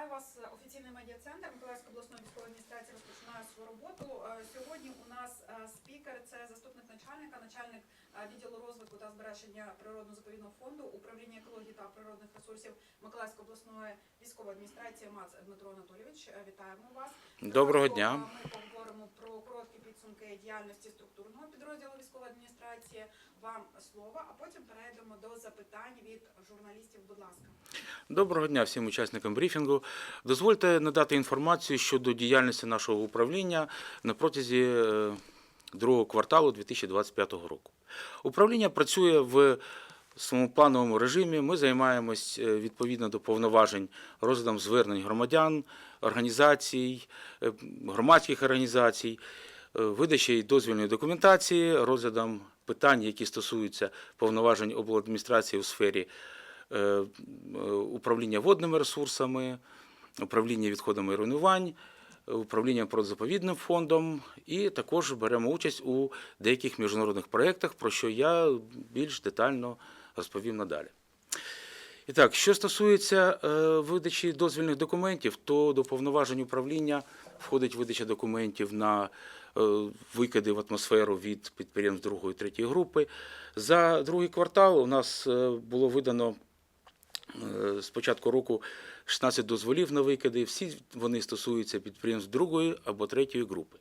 Вітаю вас. Офіційний медіа-центр Миколаївської обласної військової адміністрації розпочинає свою роботу. Е, Сьогодні у нас е, спікер це заступник начальника, начальник е, відділу розвитку та збереження природно-заповідного фонду управління екології та природних ресурсів Миколаївської обласної військової адміністрації МАЦ Дмитро Анатолійович. Е, Вітаємо вас. Доброго дня. е, Ми поговоримо про короткі підсумки діяльності структурного підрозділу військової адміністрації. Вам слово, а потім перейдемо до запитань від журналістів. Будь ласка. Доброго дня всім учасникам брифінгу. Дозвольте надати інформацію щодо діяльності нашого управління на протязі е, другого кварталу 2025 року. Управління працює в своєму плановому режимі. Ми займаємось е, відповідно до повноважень розглядом звернень громадян, організацій, е, громадських організацій, е, видачі дозвільної документації, розглядом питань, які стосуються повноважень обладміністрації у сфері е, е, управління водними ресурсами, управління відходами руйнувань, управління природозаповідним фондом, і також беремо участь у деяких міжнародних проєктах, про що я більш детально розповім надалі. І так, що стосується видачі дозвільних документів, то до повноважень управління входить видача документів на викиди в атмосферу від підприємств другої третьої групи. За другий квартал у нас е, було видано е, з початку року 16 дозволів на викиди. Всі вони стосуються підприємств другої або третьої групи.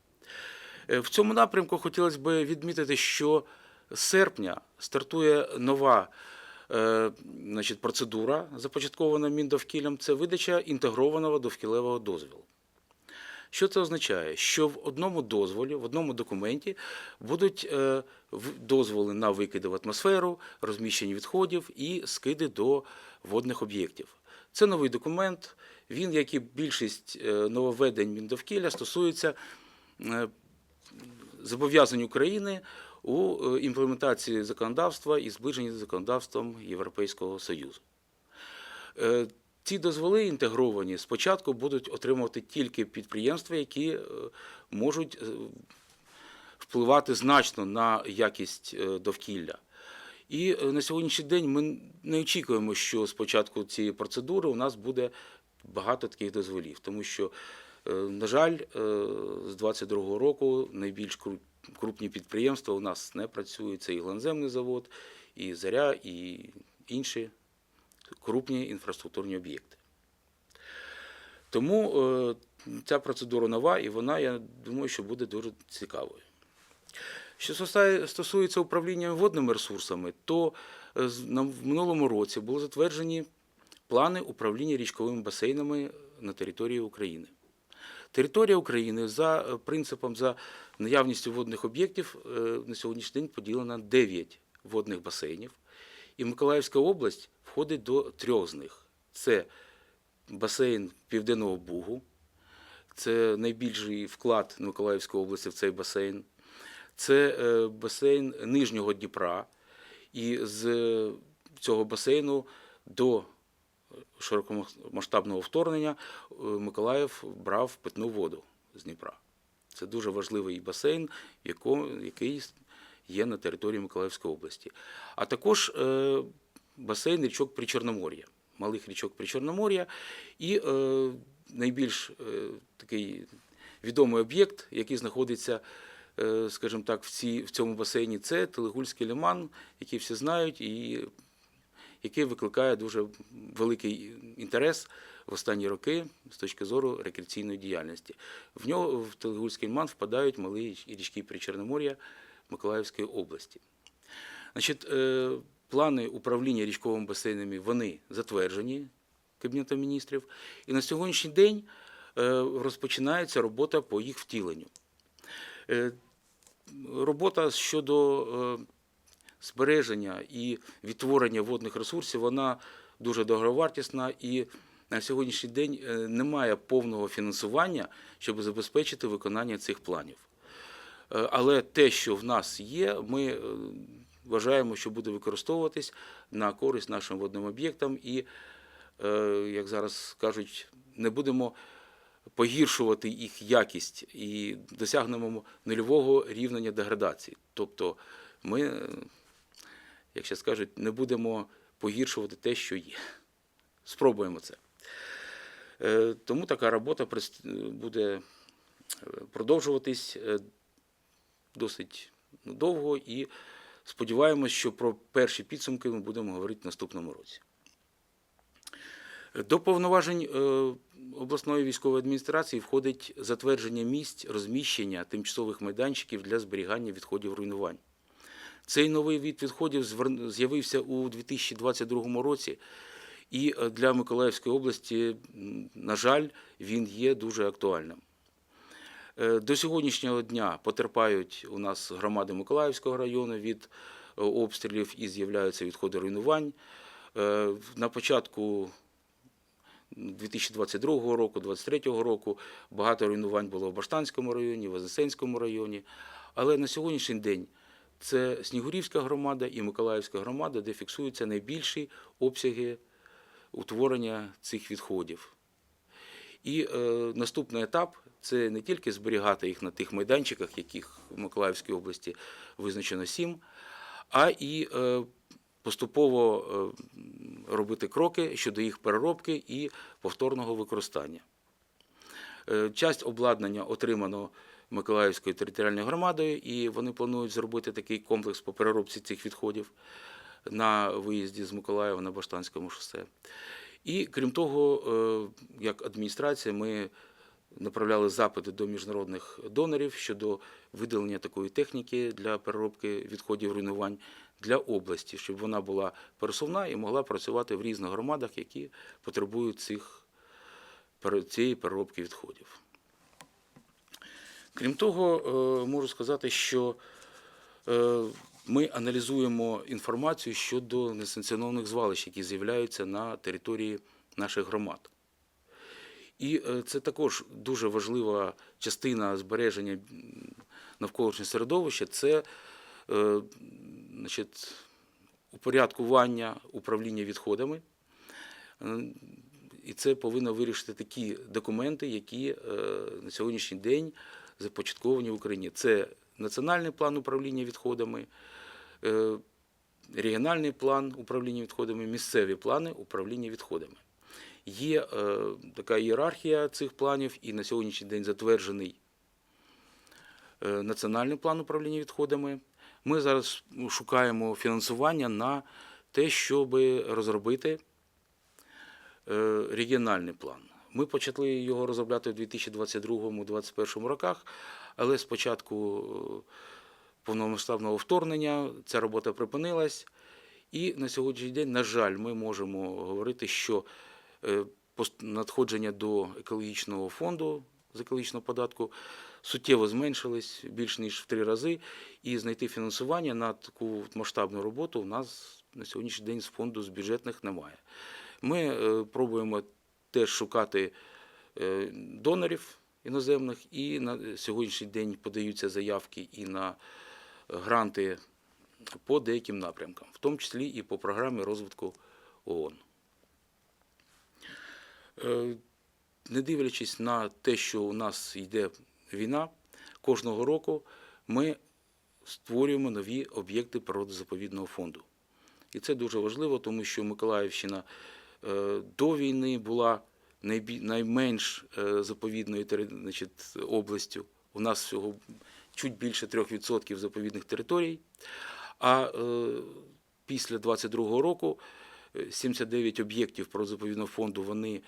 Е, В цьому напрямку хотілося б відмітити, що з серпня стартує нова е, значить, процедура, започаткована Міндовкілем, це видача інтегрованого довкілевого дозволу. Що це означає? Що в одному дозволі, в одному документі будуть е, дозволи на викиди в атмосферу, розміщення відходів і скиди до водних об'єктів. Це новий документ. Він, як і більшість е, нововведень Міндовкілля, стосується е, зобов'язань України у імплементації законодавства і зближенні з законодавством Європейського Союзу. Ці дозволи інтегровані спочатку будуть отримувати тільки підприємства, які е, можуть е, впливати значно на якість е, довкілля. І на сьогоднішній день ми не очікуємо, що з початку цієї процедури у нас буде багато таких дозволів, тому що, на жаль, з 22-го року найбільш крупні підприємства у нас не працюють. Це і гланземний завод, і заря, і інші крупні інфраструктурні об'єкти. Тому е, ця процедура нова, і вона, я думаю, що буде дуже цікавою. Що стосується управління водними ресурсами, то е, в минулому році були затверджені плани управління річковими басейнами на території України. Територія України за е, принципом, за наявністю водних об'єктів на сьогоднішній день поділена на 9 водних басейнів. І Миколаївська область входить до трьох з них. Це басейн Південного Бугу, це найбільший вклад Миколаївської області в цей басейн. Це е, басейн Нижнього Дніпра. І з е, цього басейну до широкомасштабного вторгнення е, Миколаїв брав питну воду з Дніпра. Це дуже важливий басейн, який є на території Миколаївської області. А також басейн річок Причорномор'я, малих річок Причорномор'я. І е, найбільш е, такий відомий об'єкт, який знаходиться, е, скажімо так, в, цій, в цьому басейні, це Телегульський лиман, який всі знають, і який викликає дуже великий інтерес в останні роки з точки зору рекреаційної діяльності. В нього в Телегульський лиман впадають малі річки Причорномор'я Миколаївської області. Значить, е, плани управління річковими басейнами вони затверджені Кабінетом міністрів, і на сьогоднішній день е, розпочинається робота по їх втіленню. Е, Робота щодо е, збереження і відтворення водних ресурсів, вона дуже дороговартісна і на сьогоднішній день немає повного фінансування, щоб забезпечити виконання цих планів. Але те, що в нас є, ми вважаємо, що буде використовуватись на користь нашим водним об'єктам і, е, як зараз кажуть, не будемо погіршувати їх якість і досягнемо нульового рівня деградації. Тобто ми, е, як ще скажуть, не будемо погіршувати те, що є. Спробуємо це. Е, Тому така робота буде продовжуватись досить довго і сподіваємось, що про перші підсумки ми будемо говорити в наступному році. До повноважень е, обласної військової адміністрації входить затвердження місць розміщення тимчасових майданчиків для зберігання відходів руйнувань. Цей новий від відходів з'явився у 2022 році, і е, для Миколаївської області, на жаль, він є дуже актуальним. Е, До сьогоднішнього дня потерпають у нас громади Миколаївського району від е, обстрілів і з'являються відходи руйнувань. Е, На початку 2022 року, 2023 року багато руйнувань було в Баштанському районі, в Вознесенському районі. Але на сьогоднішній день це Снігурівська громада і Миколаївська громада, де фіксуються найбільші обсяги утворення цих відходів. І е, наступний етап це не тільки зберігати їх на тих майданчиках, яких в Миколаївській області визначено сім, а і е, поступово е, робити кроки щодо їх переробки і повторного використання. Е, Часть обладнання отримано Миколаївською територіальною громадою, і вони планують зробити такий комплекс по переробці цих відходів на виїзді з Миколаєва на Баштанському шосе. І крім того, як адміністрація, ми направляли запити до міжнародних донорів щодо видалення такої техніки для переробки відходів руйнувань для області, щоб вона була пересувна і могла працювати в різних громадах, які потребують цих, цієї переробки відходів. Крім того, е, можу сказати, що е, ми аналізуємо інформацію щодо несанкціонованих звалищ, які з'являються на території наших громад. І е, це також дуже важлива частина збереження навколишнього середовища це е, значить, упорядкування управління відходами. Е, І це повинно вирішити такі документи, які на сьогоднішній день започатковані в Україні. Це національний план управління відходами, регіональний план управління відходами, місцеві плани управління відходами. Є е, така ієрархія цих планів, і на сьогоднішній день затверджений е, національний план управління відходами. Ми зараз шукаємо фінансування на те, щоб розробити е, регіональний план. Ми почали його розробляти в 2022-2021 роках, але з початку е, повномасштабного вторгнення ця робота припинилась. І на сьогоднішній день, на жаль, ми можемо говорити, що надходження до екологічного фонду з екологічного податку суттєво зменшились більш ніж в три рази, і знайти фінансування на таку масштабну роботу у нас на сьогоднішній день з фонду з бюджетних немає. Ми е, пробуємо теж шукати е, донорів іноземних, і на сьогоднішній день подаються заявки і на гранти по деяким напрямкам, в тому числі і по програмі розвитку ООН. Е, Не дивлячись на те, що у нас йде війна, кожного року ми створюємо нові об'єкти природозаповідного фонду. І це дуже важливо, тому що Миколаївщина е, до війни була найменш е, заповідною значить, областю. У нас всього чуть більше 3% заповідних територій. А після 22-го року 79 об'єктів природозаповідного фонду вони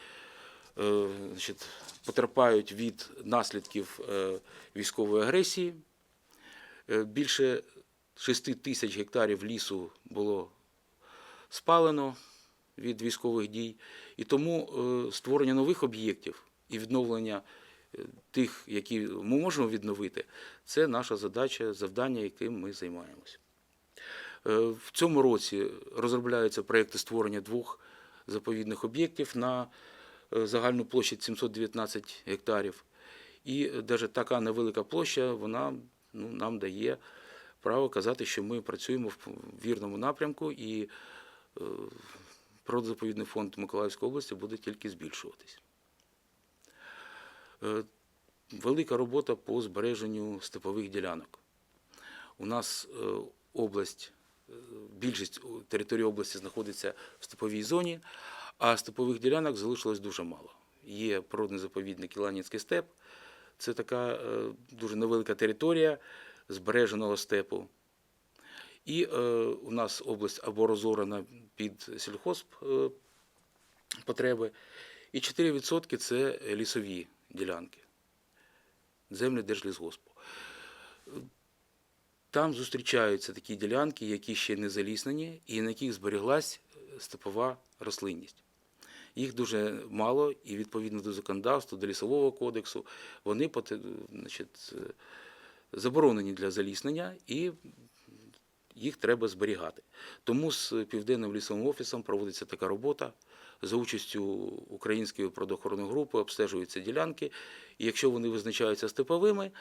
е, значить, потерпають від наслідків е, військової агресії. Е, Більше 6 тисяч гектарів лісу було спалено від військових дій. І тому створення нових об'єктів і відновлення тих, які ми можемо відновити, це наша задача, завдання, яким ми займаємося. Е, В цьому році розробляються проекти створення двох заповідних об'єктів на е, загальну площадь 719 гектарів. І навіть така невелика площа вона ну, нам дає право казати, що ми працюємо в вірному напрямку і е, природозаповідний фонд Миколаївської області буде тільки збільшуватись. Е, Велика робота по збереженню степових ділянок. У нас е, область, е, більшість території області знаходиться в степовій зоні, а степових ділянок залишилось дуже мало. є природний заповідник Іланінський степ. Це така е, дуже невелика територія збереженого степу. І е, у нас область або розорана під сільхозп е, потреби, і 4% це лісові ділянки, землі Держлісгоспу. Там зустрічаються такі ділянки, які ще не заліснені, і на яких зберіглась степова рослинність. Їх дуже мало, і відповідно до законодавства, до лісового кодексу, вони значить, е, заборонені для заліснення і їх треба зберігати. Тому з Південним лісовим офісом проводиться така робота. За участю української природоохоронної групи обстежуються ділянки, і якщо вони визначаються степовими,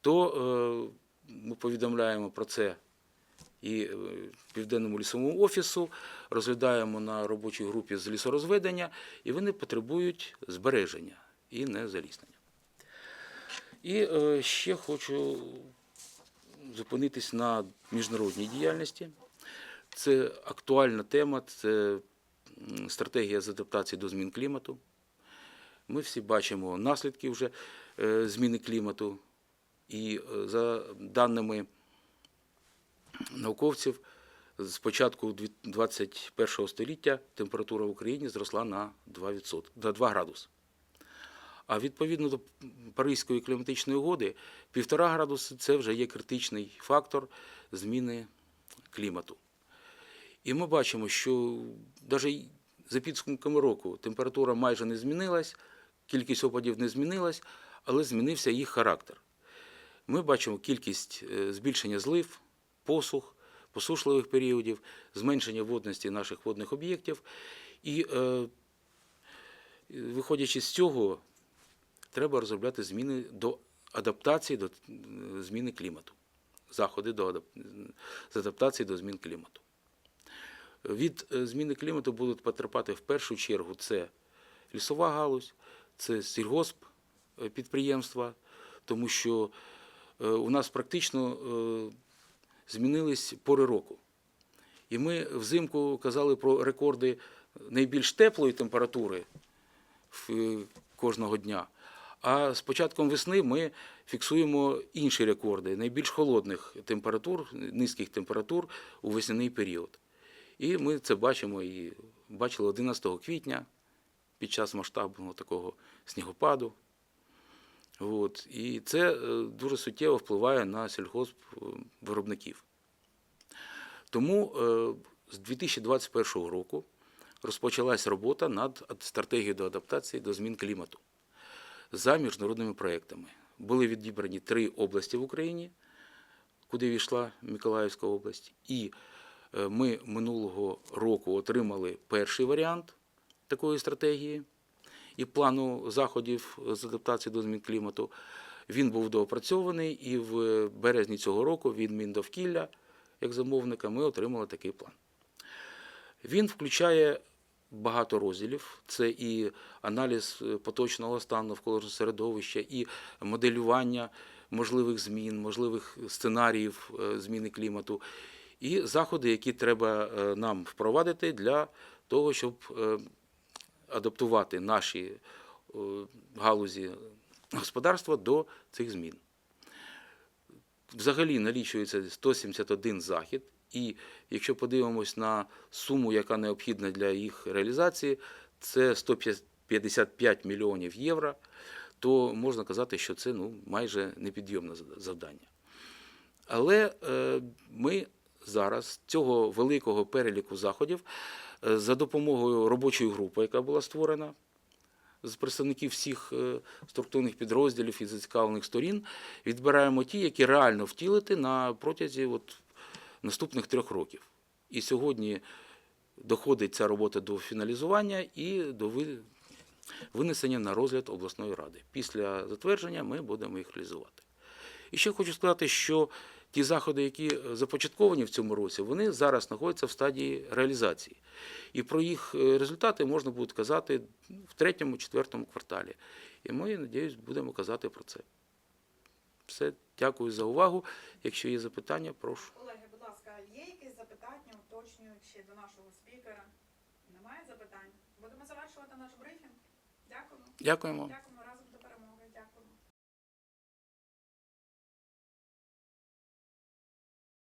то е, ми повідомляємо про це і е, Південному лісовому офісу, розглядаємо на робочій групі з лісорозведення, і вони потребують збереження і не заліснення. І е, ще хочу зупинитись на міжнародній діяльності. Це актуальна тема, це стратегія з адаптації до змін клімату. Ми всі бачимо наслідки вже е, зміни клімату. І е, за даними науковців, з початку 21 століття температура в Україні зросла на 2%, на 2 градуси. А відповідно до Паризької кліматичної угоди, 1,5 градуси це вже є критичний фактор зміни клімату. І ми бачимо, що навіть за підсумками року температура майже не змінилась, кількість опадів не змінилась, але змінився їх характер. Ми бачимо кількість е, збільшення злив, посух, посушливих періодів, зменшення водності наших водних об'єктів. І е, виходячи з цього, треба розробляти зміни до адаптації до е, зміни клімату, заходи до з адаптації до змін клімату. Від зміни клімату будуть потерпати в першу чергу це лісова галузь, це сільгосп підприємства, тому що у нас практично е, змінились пори року. І ми взимку казали про рекорди найбільш теплої температури е, кожного дня. А з початком весни ми фіксуємо інші рекорди найбільш холодних температур, низьких температур у весняний період. І ми це бачимо і бачили 11 квітня під час масштабного такого снігопаду. От. І це е, дуже суттєво впливає на сільгоспвиробників. Тому е, з 2021 року розпочалась робота над стратегією до адаптації до змін клімату за міжнародними проектами. Були відібрані три області в Україні, куди війшла Миколаївська область. І е, ми минулого року отримали перший варіант такої стратегії і плану заходів з адаптації до змін клімату. Він був доопрацьований, і в березні цього року від Міндовкілля, як замовника, ми отримали такий план. Він включає багато розділів. Це і аналіз поточного стану навколишнього середовища, і моделювання можливих змін, можливих сценаріїв е, зміни клімату, і заходи, які треба е, нам впровадити для того, щоб е, адаптувати наші е, галузі господарства до цих змін. Взагалі налічується 171 захід, і якщо подивимось на суму, яка необхідна для їх реалізації, це 155 мільйонів євро, то можна казати, що це ну, майже непідйомне завдання. Але е, ми зараз цього великого переліку заходів е, за допомогою робочої групи, яка була створена з представників всіх е, структурних підрозділів і зацікавлених сторін, відбираємо ті, які реально втілити на протязі от, наступних трьох років. І сьогодні доходить ця робота до фіналізування і до винесення на розгляд обласної ради. Після затвердження ми будемо їх реалізувати. І ще хочу сказати, що ті заходи, які започатковані в цьому році, вони зараз знаходяться в стадії реалізації. І про їх е, результати можна буде казати в третьому, четвертому кварталі. І ми, надіюсь, будемо казати про це. Все, дякую за увагу. Якщо є запитання, прошу. Колеги, будь ласка, є якісь запитання, уточнюючі до нашого спікера? Немає запитань? Будемо завершувати наш брифінг. Дякуємо. Дякуємо. Дякую.